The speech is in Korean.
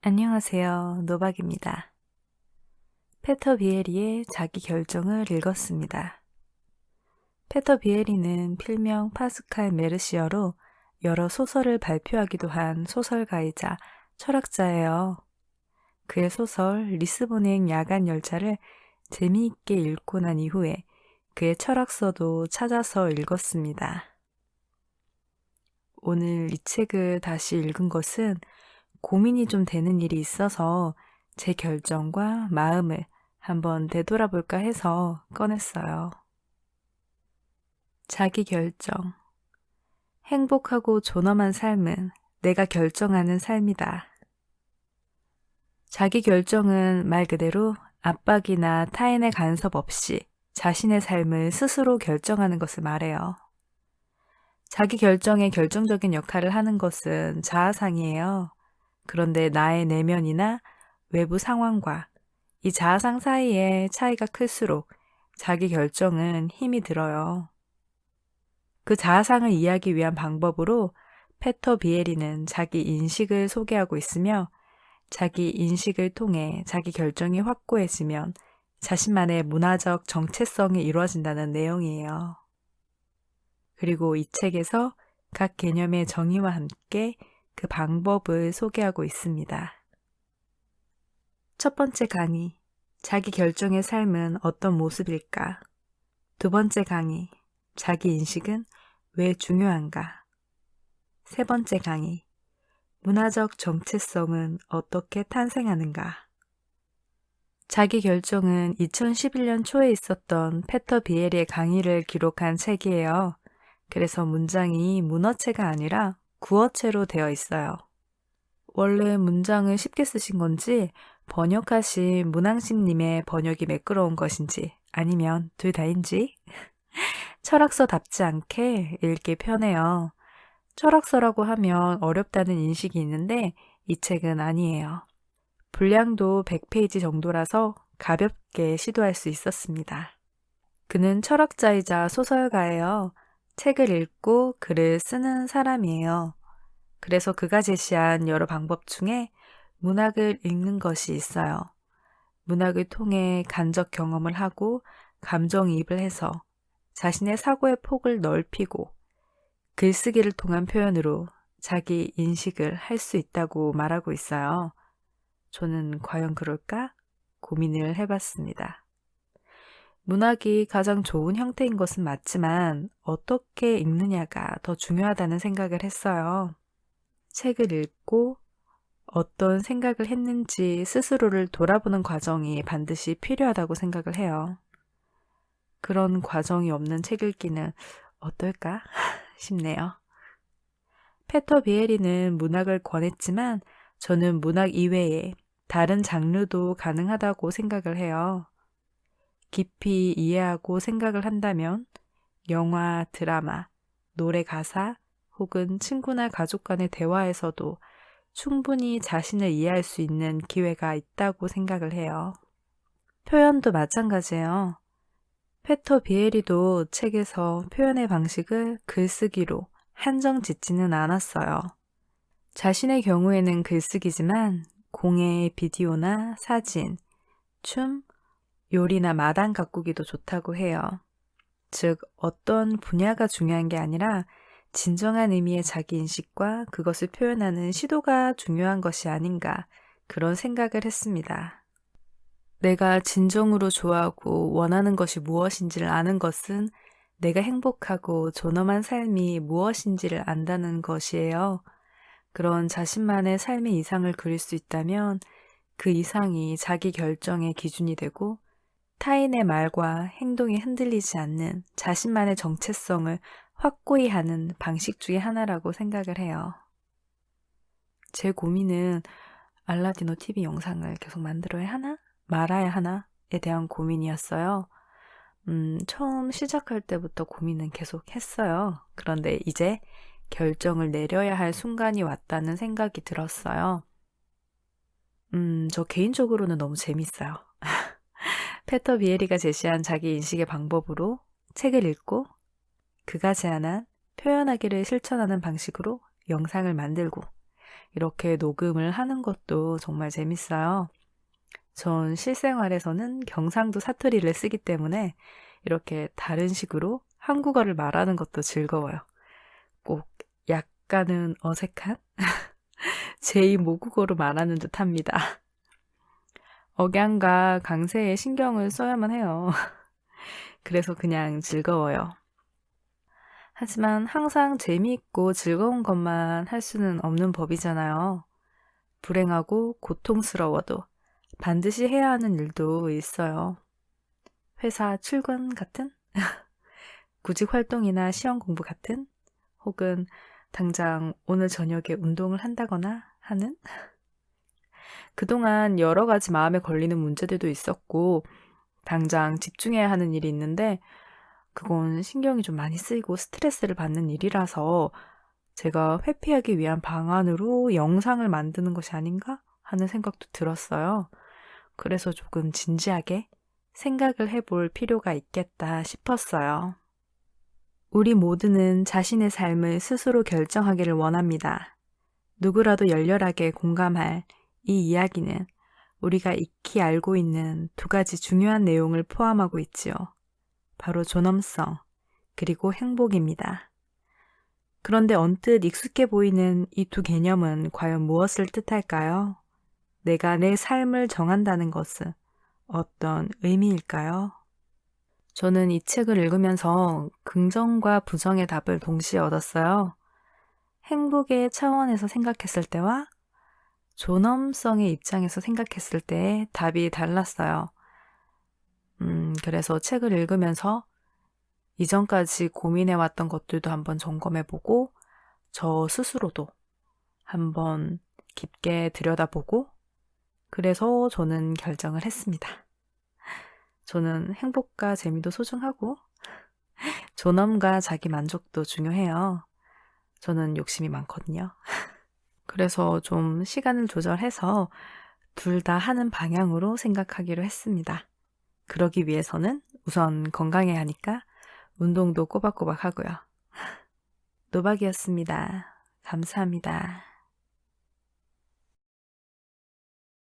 안녕하세요. 노박입니다. 페터 비에리의 자기 결정을 읽었습니다. 페터 비에리는 필명 파스칼 메르시어로 여러 소설을 발표하기도 한 소설가이자 철학자예요. 그의 소설 리스본행 야간 열차를 재미있게 읽고 난 이후에 그의 철학서도 찾아서 읽었습니다. 오늘 이 책을 다시 읽은 것은 고민이 좀 되는 일이 있어서 제 결정과 마음을 한번 되돌아볼까 해서 꺼냈어요. 자기 결정. 행복하고 존엄한 삶은 내가 결정하는 삶이다. 자기 결정은 말 그대로 압박이나 타인의 간섭 없이 자신의 삶을 스스로 결정하는 것을 말해요. 자기 결정에 결정적인 역할을 하는 것은 자아상이에요. 그런데 나의 내면이나 외부 상황과 이 자아상 사이의 차이가 클수록 자기 결정은 힘이 들어요. 그 자아상을 이해하기 위한 방법으로 페터 비에리는 자기 인식을 소개하고 있으며 자기 인식을 통해 자기 결정이 확고해지면 자신만의 문화적 정체성이 이루어진다는 내용이에요. 그리고 이 책에서 각 개념의 정의와 함께 그 방법을 소개하고 있습니다. 첫 번째 강의, 자기 결정의 삶은 어떤 모습일까? 두 번째 강의, 자기 인식은 왜 중요한가? 세 번째 강의, 문화적 정체성은 어떻게 탄생하는가? 자기 결정은 2011년 초에 있었던 페터 비에리의 강의를 기록한 책이에요. 그래서 문장이 문어체가 아니라 구어체로 되어 있어요. 원래 문장을 쉽게 쓰신 건지 번역하신 문항심님의 번역이 매끄러운 것인지 아니면 둘 다인지 철학서답지 않게 읽기 편해요. 철학서라고 하면 어렵다는 인식이 있는데 이 책은 아니에요. 분량도 100페이지 정도라서 가볍게 시도할 수 있었습니다. 그는 철학자이자 소설가예요. 책을 읽고 글을 쓰는 사람이에요. 그래서 그가 제시한 여러 방법 중에 문학을 읽는 것이 있어요. 문학을 통해 간접 경험을 하고 감정이입을 해서 자신의 사고의 폭을 넓히고 글쓰기를 통한 표현으로 자기 인식을 할 수 있다고 말하고 있어요. 저는 과연 그럴까? 고민을 해봤습니다. 문학이 가장 좋은 형태인 것은 맞지만 어떻게 읽느냐가 더 중요하다는 생각을 했어요. 책을 읽고 어떤 생각을 했는지 스스로를 돌아보는 과정이 반드시 필요하다고 생각을 해요. 그런 과정이 없는 책 읽기는 어떨까 싶네요. 페터 비에리는 문학을 권했지만 저는 문학 이외에 다른 장르도 가능하다고 생각을 해요. 깊이 이해하고 생각을 한다면 영화, 드라마, 노래 가사 혹은 친구나 가족 간의 대화에서도 충분히 자신을 이해할 수 있는 기회가 있다고 생각을 해요. 표현도 마찬가지예요. 페터 비에리도 책에서 표현의 방식을 글쓰기로 한정 짓지는 않았어요. 자신의 경우에는 글쓰기지만 공예, 비디오나 사진, 춤, 요리나 마당 가꾸기도 좋다고 해요. 즉, 어떤 분야가 중요한 게 아니라 진정한 의미의 자기 인식과 그것을 표현하는 시도가 중요한 것이 아닌가 그런 생각을 했습니다. 내가 진정으로 좋아하고 원하는 것이 무엇인지를 아는 것은 내가 행복하고 존엄한 삶이 무엇인지를 안다는 것이에요. 그런 자신만의 삶의 이상을 그릴 수 있다면 그 이상이 자기 결정의 기준이 되고 타인의 말과 행동이 흔들리지 않는 자신만의 정체성을 확고히 하는 방식 중의 하나라고 생각을 해요. 제 고민은 알라디노 TV 영상을 계속 만들어야 하나? 말아야 하나?에 대한 고민이었어요. 음, 처음 시작할 때부터 고민은 계속 했어요. 그런데 이제 결정을 내려야 할 순간이 왔다는 생각이 들었어요. 음, 저 개인적으로는 너무 재밌어요. 페터 비에리가 제시한 자기 인식의 방법으로 책을 읽고 그가 제안한 표현하기를 실천하는 방식으로 영상을 만들고 이렇게 녹음을 하는 것도 정말 재밌어요. 전 실생활에서는 경상도 사투리를 쓰기 때문에 이렇게 다른 식으로 한국어를 말하는 것도 즐거워요. 꼭 약간은 어색한 제2 모국어로 말하는 듯 합니다. 억양과 강세에 신경을 써야만 해요. 그래서 그냥 즐거워요. 하지만 항상 재미있고 즐거운 것만 할 수는 없는 법이잖아요. 불행하고 고통스러워도 반드시 해야 하는 일도 있어요. 회사 출근 같은? 구직 활동이나 시험 공부 같은? 혹은 당장 오늘 저녁에 운동을 한다거나 하는? 그동안 여러 가지 마음에 걸리는 문제들도 있었고, 당장 집중해야 하는 일이 있는데, 그건 신경이 좀 많이 쓰이고 스트레스를 받는 일이라서 제가 회피하기 위한 방안으로 영상을 만드는 것이 아닌가 하는 생각도 들었어요. 그래서 조금 진지하게 생각을 해볼 필요가 있겠다 싶었어요. 우리 모두는 자신의 삶을 스스로 결정하기를 원합니다. 누구라도 열렬하게 공감할 이 이야기는 우리가 익히 알고 있는 두 가지 중요한 내용을 포함하고 있지요. 바로 존엄성, 그리고 행복입니다. 그런데 언뜻 익숙해 보이는 이 두 개념은 과연 무엇을 뜻할까요? 내가 내 삶을 정한다는 것은 어떤 의미일까요? 저는 이 책을 읽으면서 긍정과 부정의 답을 동시에 얻었어요. 행복의 차원에서 생각했을 때와 존엄성의 입장에서 생각했을 때 답이 달랐어요. 음, 그래서 책을 읽으면서 이전까지 고민해왔던 것들도 한번 점검해보고 저 스스로도 한번 깊게 들여다보고 그래서 저는 결정을 했습니다. 저는 행복과 재미도 소중하고 존엄과 자기 만족도 중요해요. 저는 욕심이 많거든요. 그래서 좀 시간을 조절해서 둘 다 하는 방향으로 생각하기로 했습니다. 그러기 위해서는 우선 건강해야 하니까 운동도 꼬박꼬박 하고요. 노박이었습니다. 감사합니다.